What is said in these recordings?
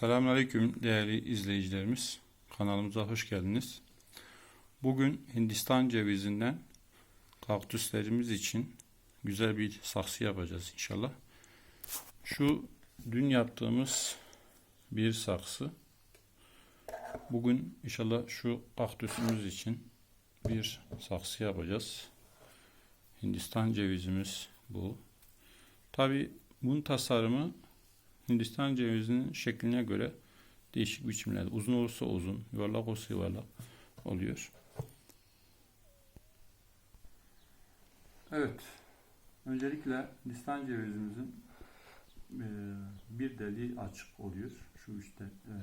Selamünaleyküm değerli izleyicilerimiz. Kanalımıza hoş geldiniz. Bugün Hindistan cevizinden kaktüslerimiz için güzel bir saksı yapacağız inşallah. Şu dün yaptığımız bir saksı. Bugün inşallah şu kaktüsümüz için bir saksı yapacağız. Hindistan cevizimiz bu. Tabi bunun tasarımı Hindistan cevizinin şekline göre değişik biçimlerde. Uzun olursa uzun, yuvarlak olursa yuvarlak oluyor. Evet. Öncelikle Hindistan cevizimizin e, bir deliği açık oluyor. Şu işte e,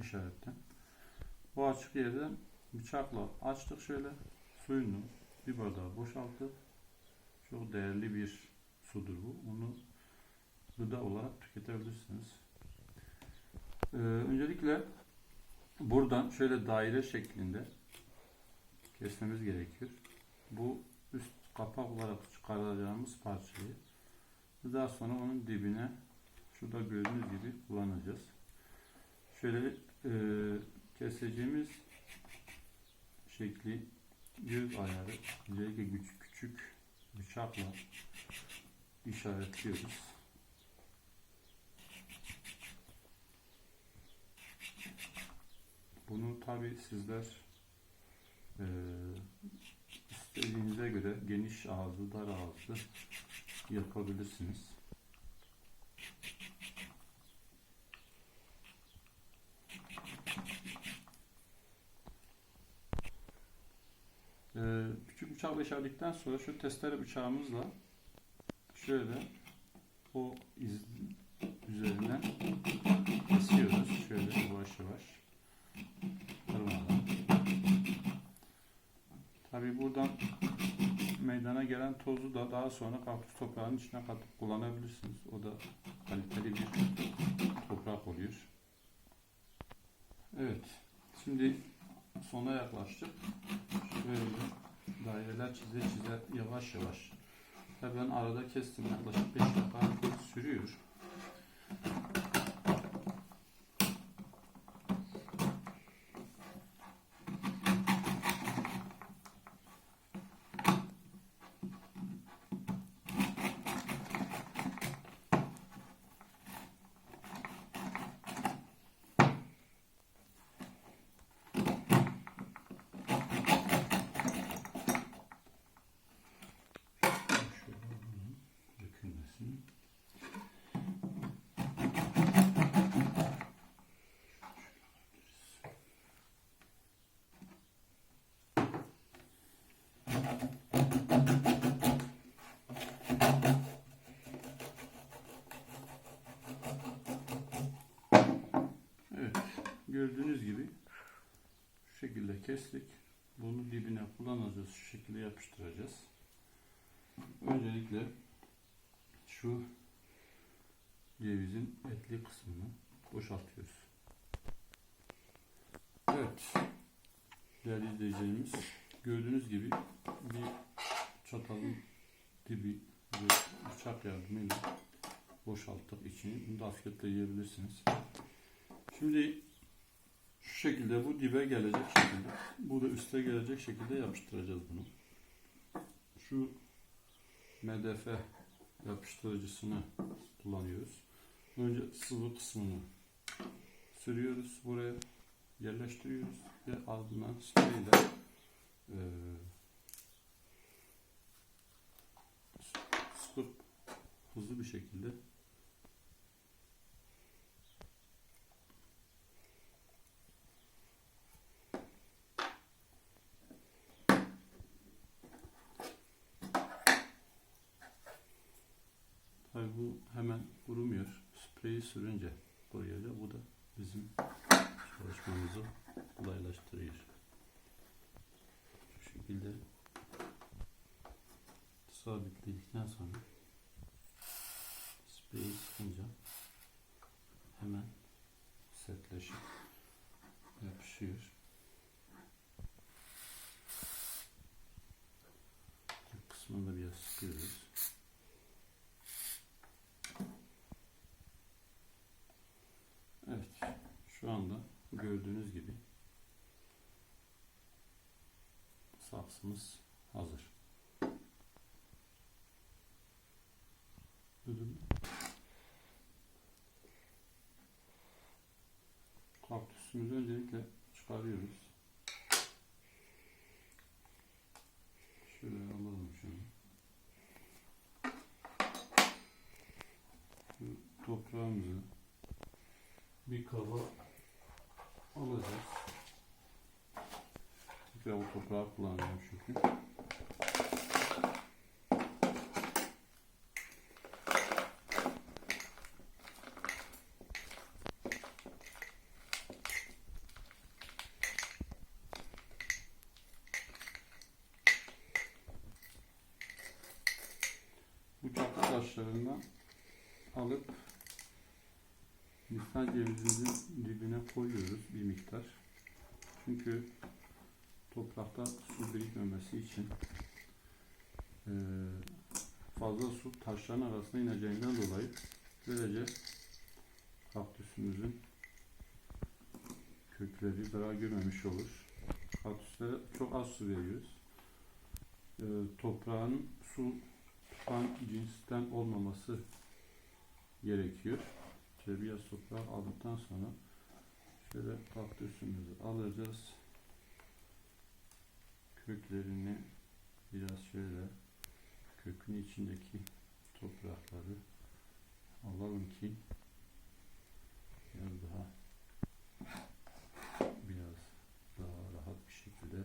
işaretten. Bu açık yerden bıçakla açtık şöyle. Suyunu bir bardağa boşalttık. Çok değerli bir sudur bu. Onu gıda olarak tüketebilirsiniz. Ee, öncelikle buradan şöyle daire şeklinde kesmemiz gerekiyor. Bu üst kapak olarak çıkaracağımız parçayı daha sonra onun dibine şurada gördüğünüz gibi kullanacağız. Şöyle e, keseceğimiz şekli göz ayarı özellikle küçük küçük bıçakla işaretliyoruz. Bunu tabi sizler e, istediğinize göre geniş ağızlı, dar ağızlı yapabilirsiniz. E, küçük bıçakla işaretledikten sonra şu testere bıçağımızla şöyle o iz üzerinden Tabi buradan meydana gelen tozu da daha sonra kaktüs toprağının içine katıp kullanabilirsiniz. O da kaliteli bir toprak oluyor. Evet. Şimdi sona yaklaştık. Şöyle daireler çize çize yavaş yavaş. Tabii ben arada kestim. Yaklaşık 5 dakika sürüyor. Şöyle alalım, dökülmesin. Evet, gördüğünüz gibi şu şekilde kestik. Bunu dibine kullanacağız, şu şekilde yapıştıracağız. Öncelikle şu cevizin etli kısmını boşaltıyoruz. Evet. Değerli izleyicilerimiz gördüğünüz gibi bir çatalın dibi ve bıçak yardımıyla boşalttık içini. Bunu da afiyetle yiyebilirsiniz. Şimdi şu şekilde bu dibe gelecek şekilde bu da üste gelecek şekilde yapıştıracağız bunu. Şu MDF yapıştırıcısını kullanıyoruz. Önce sıvı kısmını sürüyoruz buraya yerleştiriyoruz ve ardından spreyle e, sıkıp hızlı bir şekilde bu hemen kurumuyor. Spreyi sürünce kuruyacak. Bu da bizim çalışmamızı kolaylaştırıyor. Şu şekilde sabitledikten sonra spreyi sıkınca hemen sertleşip yapışıyor. Bu kısmını da biraz sıkıyoruz. Evet. Şu anda gördüğünüz gibi saksımız hazır. Mu? Kaktüsümüzü öncelikle çıkarıyoruz. Şöyle alalım şunu. Şu toprağımızı bir kaba alacağız. Bu toprağı kullanacağım çünkü. Bu taşlarından alıp Hindistan cevizimizin dibine koyuyoruz bir miktar. Çünkü toprakta su birikmemesi için eee, fazla su taşların arasına ineceğinden dolayı böylece kaktüsümüzün kökleri zarar görmemiş olur. Kaktüslere çok az su veriyoruz. Eee, toprağın su tutan cinsten olmaması gerekiyor. Şöyle biraz toprak aldıktan sonra şöyle kaktüsümüzü alacağız. Köklerini biraz şöyle kökün içindeki toprakları alalım ki biraz daha biraz daha rahat bir şekilde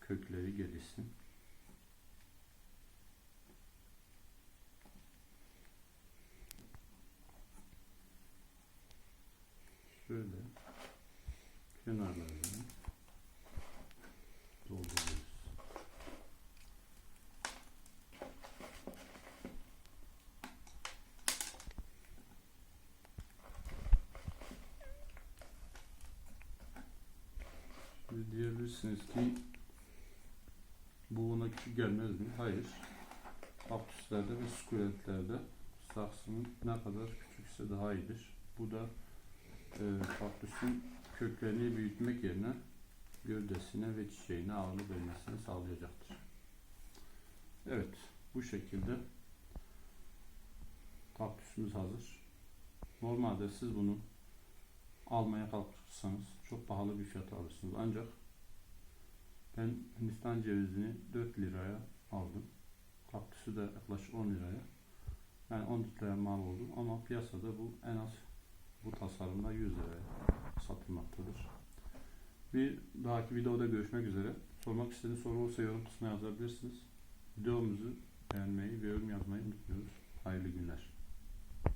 kökleri gelişsin. Şöyle kenarlarını Diyebilirsiniz ki bu ona küçük gelmez mi? Hayır. Kaktüslerde ve sukulentlerde saksının ne kadar küçükse daha iyidir. Bu da e, kaktüsün köklerini büyütmek yerine gövdesine ve çiçeğine ağırlık vermesini sağlayacaktır. Evet, bu şekilde kaktüsümüz hazır. Normalde siz bunu almaya kalkırsanız çok pahalı bir fiyata alırsınız. Ancak ben Hindistan cevizini 4 liraya aldım. Kaktüsü de yaklaşık 10 liraya. Yani 10 liraya mal oldu ama piyasada bu en az bu tasarımda 100 liraya satılmaktadır. Bir dahaki videoda görüşmek üzere. Sormak istediğiniz soru olursa yorum kısmına yazabilirsiniz. Videomuzu beğenmeyi ve yorum yazmayı unutmuyoruz. Hayırlı günler.